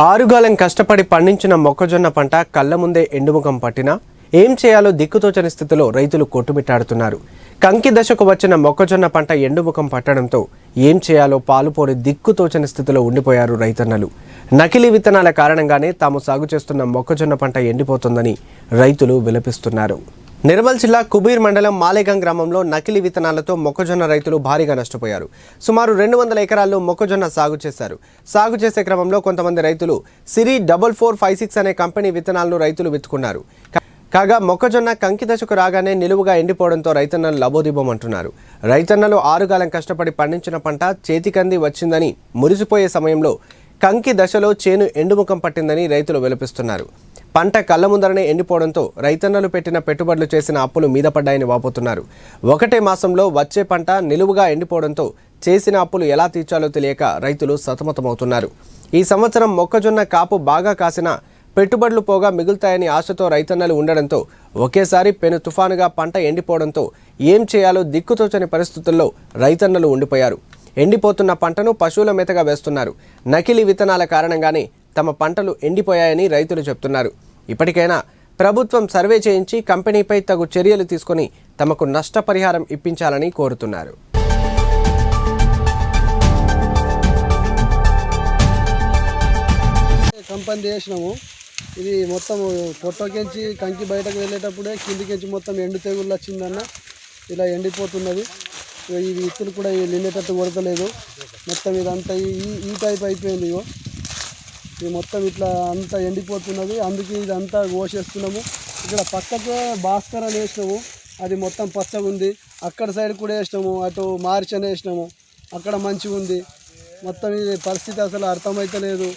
ఆరుగాలం కష్టపడి పండించిన మొక్కజొన్న పంట కళ్ళ ముందే ఎండుముఖం పట్టినా ఏం చేయాలో దిక్కుతోచని స్థితిలో రైతులు కొట్టుమిట్టాడుతున్నారు. కంకి దశకు వచ్చిన మొక్కజొన్న పంట ఎండుముఖం పట్టడంతో ఏం చేయాలో పాలుపోని దిక్కుతోచని స్థితిలో ఉండిపోయారు రైతన్నలు. నకిలీ విత్తనాల కారణంగానే తాము సాగు చేస్తున్న మొక్కజొన్న పంట ఎండిపోతుందని రైతులు విలపిస్తున్నారు. నిర్మల్ జిల్లా కుబీర్ మండలం మాలేగం గ్రామంలో నకిలీ విత్తనాలతో మొక్కజొన్న రైతులు భారీగా నష్టపోయారు. సుమారు రెండు వందల ఎకరాల్లో మొక్కజొన్న సాగు చేశారు. సాగు చేసే క్రమంలో కొంతమంది రైతులు Siri double four five six అనే కంపెనీ విత్తనాలను రైతులు విత్తుకున్నారు. కాగా మొక్కజొన్న కంకి దశకు రాగానే నిలువుగా ఎండిపోవడంతో రైతన్నలు లబోదిబోమంటున్నారు. రైతన్నలు ఆరుగాలం కష్టపడి పండించిన పంట చేతికంది వచ్చిందని మురిసిపోయే సమయంలో కంకి దశలో చేను ఎండుముఖం పట్టిందని రైతులు విలపిస్తున్నారు. పంట కళ్ళ ముందరనే ఎండిపోవడంతో రైతన్నలు పెట్టిన పెట్టుబడులు చేసిన అప్పులు మీద పడ్డాయని వాపోతున్నారు. ఒకటే మాసంలో వచ్చే పంట నిలువుగా ఎండిపోవడంతో చేసిన అప్పులు ఎలా తీర్చాలో తెలియక రైతులు సతమతమవుతున్నారు. ఈ సంవత్సరం మొక్కజొన్న కాపు బాగా కాసిన పెట్టుబడులు పోగా మిగులుతాయని ఆశతో రైతన్నలు ఉండడంతో ఒకేసారి పెను తుఫానుగా పంట ఎండిపోవడంతో ఏం చేయాలో దిక్కుతోచని పరిస్థితుల్లో రైతన్నలు ఉండిపోయారు. ఎండిపోతున్న పంటను పశువుల మేతగా వేస్తున్నారు. నకిలీ విత్తనాల కారణంగానే తమ పంటలు ఎండిపోయాయని రైతులు చెప్తున్నారు. ఇప్పటికైనా ప్రభుత్వం సర్వే చేయించి కంపెనీపై తగు చర్యలు తీసుకొని తమకు నష్టపరిహారం ఇప్పించాలని కోరుతున్నారు. కంపెనీ చేసినాము. ఇది మొత్తం పొట్టకించి కంకి బయటకు వెళ్ళేటప్పుడే కిందికించి మొత్తం ఎండు తెగుళ్ళు వచ్చిందన్న ఇలా ఎండిపోతున్నది. ఈ విత్తులు కూడా నిండేటట్టు కొడతలేదు. మొత్తం ఇదంతా ఈ ఈ- ఈ టైప్ అయిపోయింది ఇగో. ఇది మొత్తం ఇట్లా అంతా ఎండిపోతున్నది. అందుకే ఇదంతా కోసేస్తున్నాము. ఇక్కడ పక్కకు భాస్కర్ అని వేసినాము. అది మొత్తం పచ్చగా ఉంది. అక్కడ సైడ్ కూడా వేసినాము. అటు మార్చి అని వేసినాము. అక్కడ మంచిగా ఉంది మొత్తం ఇది పరిస్థితి అసలు అర్థమైతలేదు.